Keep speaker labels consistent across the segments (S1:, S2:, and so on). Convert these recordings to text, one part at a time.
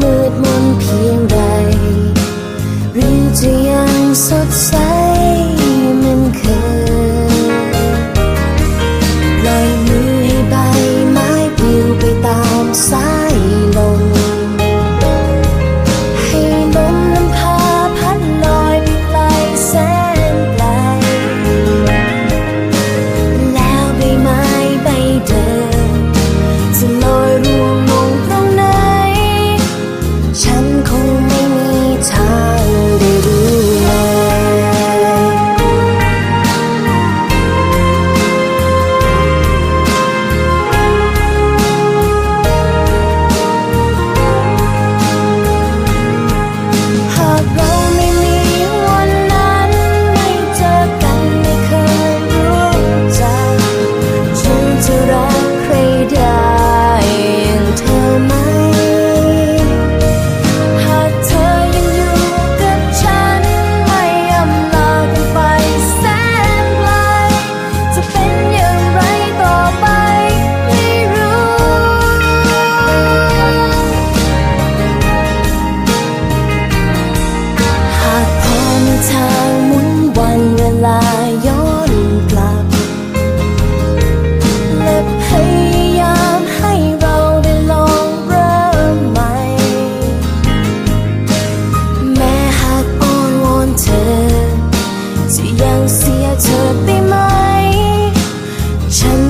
S1: มืดมนเพียงใด หรือจะยังสดใส เสียเธอไปไหม ฉัน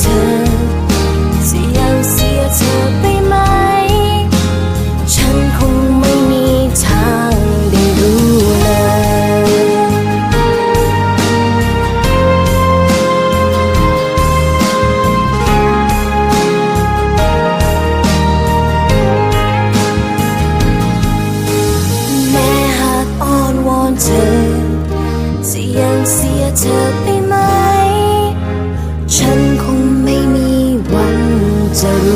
S1: เธอจะยังเสียเธอไปไหม ฉันคงไม่มีทางได้รู้เลย แม้หากอ้อนวอนเธอจะยังเสียเธอไปไหม ฉัน Take